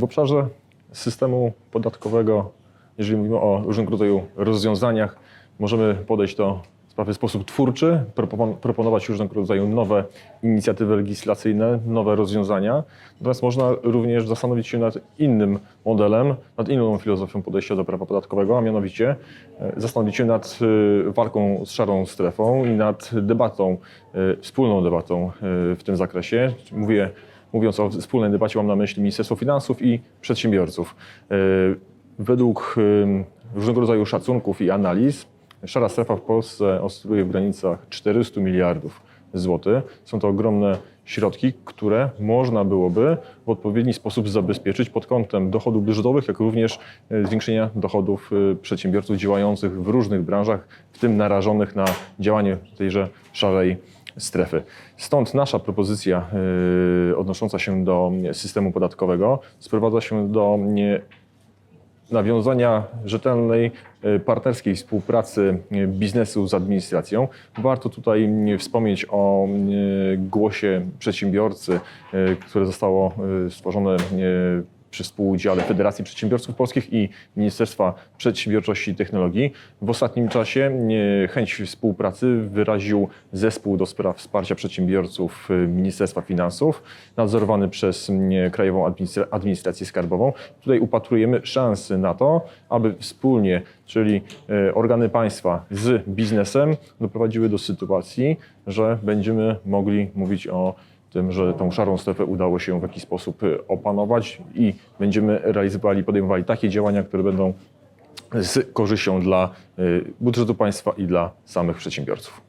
W obszarze systemu podatkowego, jeżeli mówimy o różnego rodzaju rozwiązaniach, możemy podejść do sprawy w sposób twórczy, propon- proponować różnego rodzaju nowe inicjatywy legislacyjne, nowe rozwiązania. Natomiast można również zastanowić się nad innym modelem, nad inną filozofią podejścia do prawa podatkowego, a mianowicie e, zastanowić się nad e, walką z szarą strefą i nad debatą, e, wspólną debatą w tym zakresie. Mówię Mówiąc o wspólnej debacie, mam na myśli Ministerstwo Finansów i przedsiębiorców. E, Według różnego rodzaju szacunków i analiz, szara strefa w Polsce oscyluje w granicach 400 miliardów złotych. Są to ogromne środki, które można byłoby w odpowiedni sposób zabezpieczyć pod kątem dochodów budżetowych, jak również e, zwiększenia dochodów e, przedsiębiorców działających w różnych branżach, w tym narażonych na działanie tejże szarej strefy. Stąd nasza propozycja y, odnosząca się do systemu podatkowego sprowadza się do nawiązania rzetelnej, y, partnerskiej współpracy y, biznesu z administracją. Warto tutaj wspomnieć o głosie przedsiębiorcy, które zostało stworzone przy współudziale Federacji Przedsiębiorców Polskich i Ministerstwa Przedsiębiorczości i Technologii. W ostatnim czasie e, chęć współpracy wyraził Zespół do spraw wsparcia przedsiębiorców e, Ministerstwa Finansów, nadzorowany przez e, Krajową Administra- Administrację Skarbową. Tutaj upatrujemy szansy na to, aby wspólnie, czyli organy państwa z biznesem, doprowadziły do sytuacji, że będziemy mogli mówić o tym, że tą szarą strefę udało się w jakiś sposób y, opanować i będziemy realizowali, podejmowali takie działania, które będą z korzyścią dla y, budżetu państwa i dla samych przedsiębiorców.